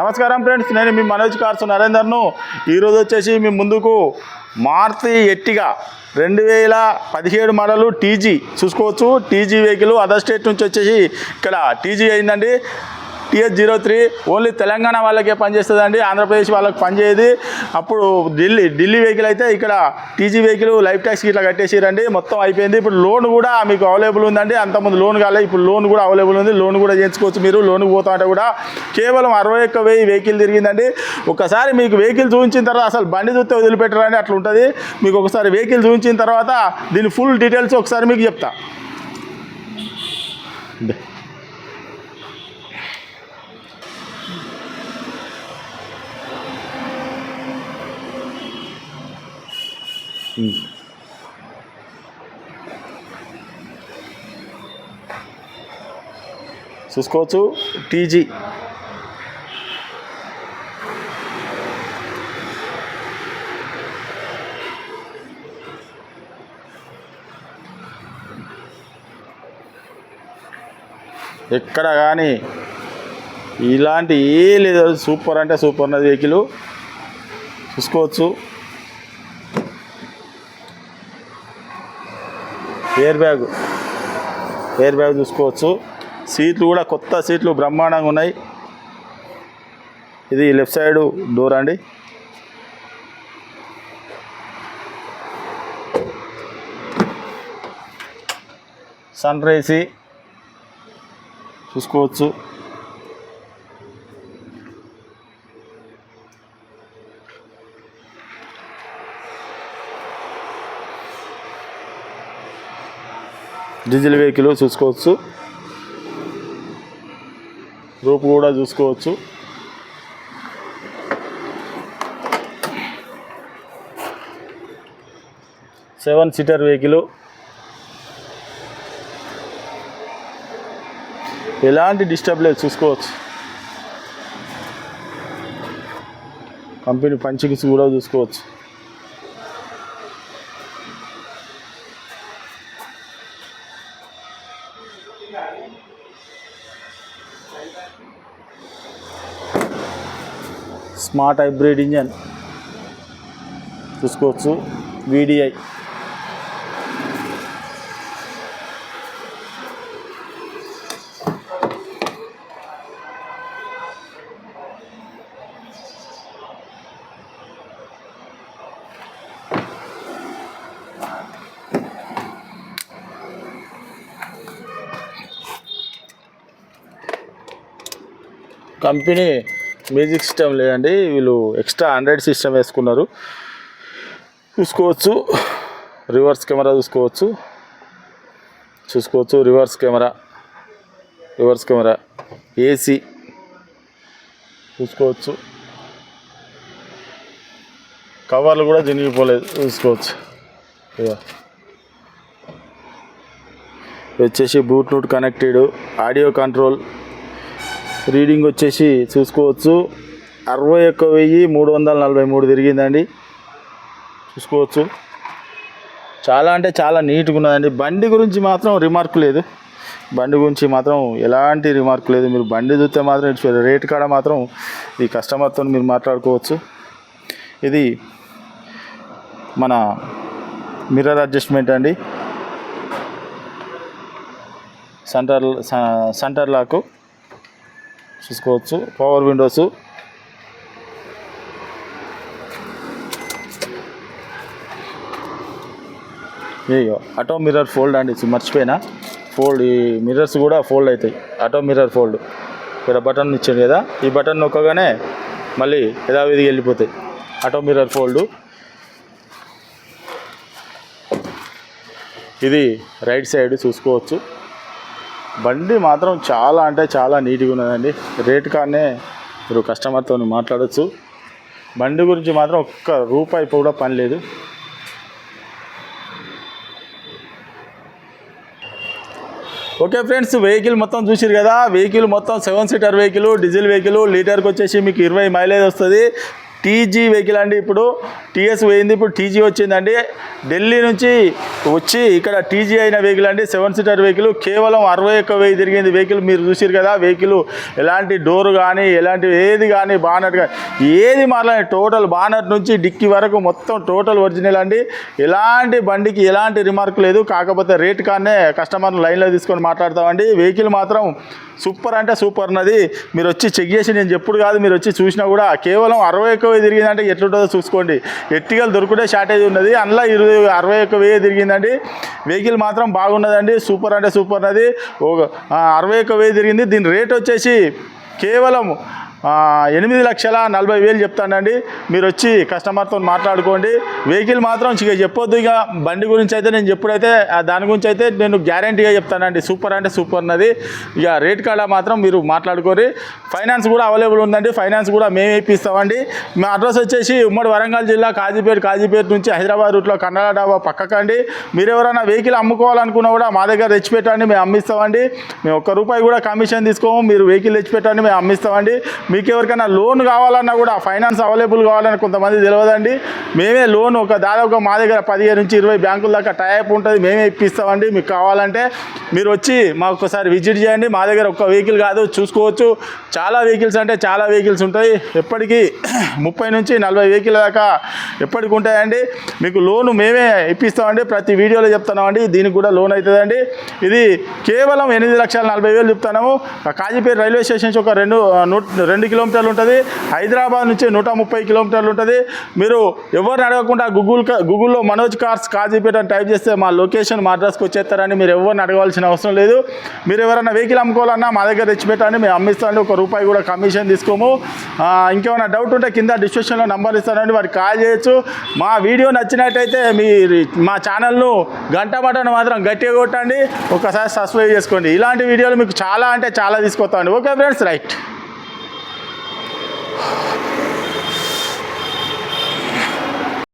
నమస్కారం ఫ్రెండ్స్ నేను మీ మనోజ్ కార్సు నరేందర్ను. ఈరోజు వచ్చేసి మీ ముందుకు మార్తి ఎట్టిగా రెండు వేల పదిహేడు మోడలు టీజీ చూసుకోవచ్చు. టీజీ వెహికల్ అదర్ స్టేట్ నుంచి వచ్చేసి ఇక్కడ టీజీ అయిందండి. TS zero three only Telangana వాళ్ళకే పనిచేస్తుందండి ఆంధ్రప్రదేశ్ వాళ్ళకి పనిచేయదు. అప్పుడు ఢిల్లీ ఢిల్లీ వెహికల్ అయితే ఇక్కడ టీజీ వెహికల్ లైఫ్ ట్యాక్స్ ఇట్లా కట్టేసిరండి మొత్తం అయిపోయింది. ఇప్పుడు లోన్ కూడా మీకు అవైలబుల్ ఉందండి అంతకుముందు లోన్ కాలే ఇప్పుడు లోన్ కూడా అవైలబుల్ ఉంది. లోన్ కూడా చేయించుకోవచ్చు మీరు లోన్ పోతా అంటే కూడా కేవలం అరవై ఒక్క వెయ్యి వెహికల్ తిరిగిందండి. ఒకసారి మీకు వెహికల్ చూపించిన తర్వాత అసలు బండి చూస్తే వదిలిపెట్టరండి అట్లా ఉంటుంది. మీకు ఒకసారి వెహికల్ చూపించిన తర్వాత దీని ఫుల్ డీటెయిల్స్ ఒకసారి మీకు చెప్తా. చూసుకోవచ్చు. టీజీ. ఎక్కడ కానీ ఇలాంటి ఏ లేదు. సూపర్ అంటే సూపర్ ఉన్నది వెహికల్. చూసుకోవచ్చు. ఎయిర్ బ్యాగ్ ఎయిర్ బ్యాగ్ చూసుకోవచ్చు. సీట్లు కూడా కొత్త సీట్లు బ్రహ్మాండంగా ఉన్నాయి. ఇది లెఫ్ట్ సైడ్ డోర్ అండి. సన్ రైసి చూసుకోవచ్చు. డీజిల్ వెహికల్ చూసుకోవచ్చు. రూపు కూడా చూసుకోవచ్చు. Seven seater vehicle. ఎలాంటి డిస్టర్బ్ లేదు చూసుకోవచ్చు. కంపెనీ పంచింగ్స్ కూడా చూసుకోవచ్చు. Smart hybrid engine. చూసుకోవచ్చు. వీడిఐ కంపెనీ మ్యూజిక్ సిస్టమ్ లేదండి. వీళ్ళు ఎక్స్ట్రా హండ్రెడ్ సిస్టమ్ వేసుకున్నారు. చూసుకోవచ్చు. రివర్స్ కెమెరా చూసుకోవచ్చు. చూసుకోవచ్చు. Reverse camera. Reverse camera. AC. చూసుకోవచ్చు. కవర్లు కూడా జినిగిపోలేదు చూసుకోవచ్చు. ఇక వచ్చేసి Bluetooth connected audio control reading వచ్చేసి చూసుకోవచ్చు. అరవై ఒక్క వెయ్యి మూడు వందల నలభై మూడు తిరిగిందండి. చూసుకోవచ్చు. చాలా అంటే చాలా నీట్గా ఉన్నదండి. బండి గురించి మాత్రం రిమార్క్ లేదు. బండి గురించి మాత్రం ఎలాంటి రిమార్క్ లేదు. మీరు బండి చూస్తే మాత్రం ఇట్స్ రేట్ కాడ మాత్రం ఈ కస్టమర్తో మీరు మాట్లాడుకోవచ్చు. ఇది మన మిర్రర్ అడ్జస్ట్మెంట్ అండి. సెంటర్ సెంటర్ లాకు చూసుకోవచ్చు. పవర్ విండోస్ ఇయ్యో ఆటో మిర్రర్ ఫోల్డ్ అండి. మర్చిపోయినా. ఫోల్డ్ ఈ మిర్రర్స్ కూడా ఫోల్డ్ అవుతాయి. ఆటో మిర్రర్ ఫోల్డ్ ఇక్కడ బటన్ ఇచ్చాడు కదా. ఈ బటన్ నొక్కగానే మళ్ళీ యథావిధిగా వెళ్ళిపోతాయి. ఆటో మిర్రర్ ఫోల్డ్ ఇది రైట్ సైడ్ చూసుకోవచ్చు. బండి మాత్రం చాలా అంటే చాలా నీట్గా ఉన్నదండి. రేట్ కానే మీరు కస్టమర్తో మాట్లాడచ్చు. బండి గురించి మాత్రం ఒక్క రూపాయి కూడా పని లేదు. ఓకే ఫ్రెండ్స్ వెహికల్ మొత్తం చూసిరు కదా? వెహికల్ మొత్తం seven seater vehicle diesel vehicle లీటర్కి వచ్చేసి మీకు ఇరవై మైలేజ్ వస్తుంది. టీజీ వెహికల్ అండి ఇప్పుడు. టీఎస్ పోయింది ఇప్పుడు టీజీ వచ్చిందండి. ఢిల్లీ నుంచి వచ్చి ఇక్కడ టీజీ అయిన వెహికల్ అండి. సెవెన్ సీటర్ వెహికల్ కేవలం అరవై ఒక్క వెయ్యి తిరిగింది వెహికల్. మీరు చూసారు కదా వెహికల్ ఎలాంటి డోర్ కానీ ఎలాంటి ఏది కానీ బానట్ కానీ ఏది మారలేదు టోటల్ బానట్ నుంచి డిక్కీ వరకు మొత్తం టోటల్ ఒరిజినల్ అండి. ఎలాంటి బండికి ఎలాంటి రిమార్క్ లేదు. కాకపోతే రేట్ కానే కస్టమర్ని లైన్లో తీసుకొని మాట్లాడతామండి. వెహికల్ మాత్రం సూపర్ అంటే సూపర్ ఉన్నది. మీరు వచ్చి చెక్ చేసి నేను చెప్పుడు కాదు మీరు వచ్చి చూసినా కూడా కేవలం అరవై ఒక్క వెయ్యి తిరిగిందంటే ఎట్లుంటుందో చూసుకోండి. ఎట్టికలు దొరుకునే షార్టేజ్ ఉన్నది. అందులో ఇరవై అరవై ఒక్క వెయ్యి తిరిగిందండి. వెహికల్ మాత్రం బాగున్నదండి. సూపర్ అంటే సూపర్ ఉన్నది. ఒక అరవై ఒక్క వెయ్యి తిరిగింది. దీని రేట్ వచ్చేసి కేవలం ఎనిమిది లక్షల నలభై వేలు చెప్తానండి. మీరు వచ్చి కస్టమర్తో మాట్లాడుకోండి. వెహికల్ మాత్రం ఇక చెప్పొద్దు. ఇక బండి గురించి అయితే నేను చెప్పుడైతే దాని గురించి అయితే నేను గ్యారంటీగా చెప్తానండి. సూపర్ అంటే సూపర్ అన్నది. ఇక రేట్ కాడ మాత్రం మీరు మాట్లాడుకోరి ఫైనాన్స్ కూడా అవైలబుల్ ఉందండి. ఫైనాన్స్ కూడా మేము ఇప్పిస్తామండి. మా అడ్రస్ వచ్చేసి ఉమ్మడి వరంగల్ జిల్లా కాజీపేట కాజీపేట నుంచి హైదరాబాద్ రూట్లో కన్నడ డాబా పక్కకండి. మీరు ఎవరైనా వెహికల్ అమ్ముకోవాలనుకున్నా కూడా మా దగ్గర తెచ్చిపెట్టండి. మేము అమ్మిస్తామండి. మేము ఒక్క రూపాయి కూడా కమిషన్ తీసుకోము. మీరు వెహికల్ తెచ్చిపెట్టండి. మేము అమ్మిస్తామండి. మీకు ఎవరికైనా లోన్ కావాలన్నా కూడా ఫైనాన్స్ అవైలబుల్ కావాలని కొంతమంది తెలియదండి మేమే లోన్ ఒక దాదాపు మా దగ్గర పదిహేను నుంచి ఇరవై బ్యాంకుల దాకా టైప్ ఉంటుంది మేమే ఇప్పిస్తామండి. మీకు కావాలంటే మీరు వచ్చి మాకు ఒకసారి విజిట్ చేయండి. మా దగ్గర ఒక్క వెహికల్ కాదు చూసుకోవచ్చు. చాలా వెహికల్స్ అంటే చాలా వెహికల్స్ ఉంటాయి. ఎప్పటికీ ముప్పై నుంచి నలభై వెహికల్ దాకా ఎప్పటికి ఉంటాయండి. మీకు లోన్ మేమే ఇప్పిస్తామండి. ప్రతి వీడియోలో చెప్తున్నామండి. దీనికి కూడా లోన్ అవుతుందండి. ఇది కేవలం ఎనిమిది లక్షల నలభై వేలు చెప్తున్నాము. కాజీపేట రైల్వే స్టేషన్ నుంచి ఒక రెండు రెండు రెండు కిలోమీటర్లు ఉంటుంది. హైదరాబాద్ నుంచి నూట ముప్పై కిలోమీటర్లు ఉంటుంది. మీరు ఎవరిని అడగకుండా గూగుల్ గూగుల్లో మనోజ్ కార్స్ కాజీపేట అని టైప్ చేస్తే మా లొకేషన్ మా అడ్రస్కి వచ్చేస్తారని మీరు ఎవరిని అడగవలసిన అవసరం లేదు. మీరు ఎవరైనా వెహికల్ అమ్ముకోవాలన్నా మా దగ్గర తెచ్చిపెట్టండి మేము అమ్మిస్తాను ఒక రూపాయి కూడా కమిషన్ తీసుకోము. ఇంకేమైనా డౌట్ ఉంటే కింద డిస్క్రిప్షన్లో నంబర్ ఇస్తానండి. వారికి కాల్ చేయొచ్చు. మా వీడియో నచ్చినట్టయితే మీ మా ఛానల్ను గంట బటన్ మాత్రం గట్టిగా కొట్టండి. ఒకసారి సబ్స్క్రైబ్ చేసుకోండి. ఇలాంటి వీడియోలు మీకు చాలా అంటే చాలా తీసుకొస్తామండి. Okay friends right. you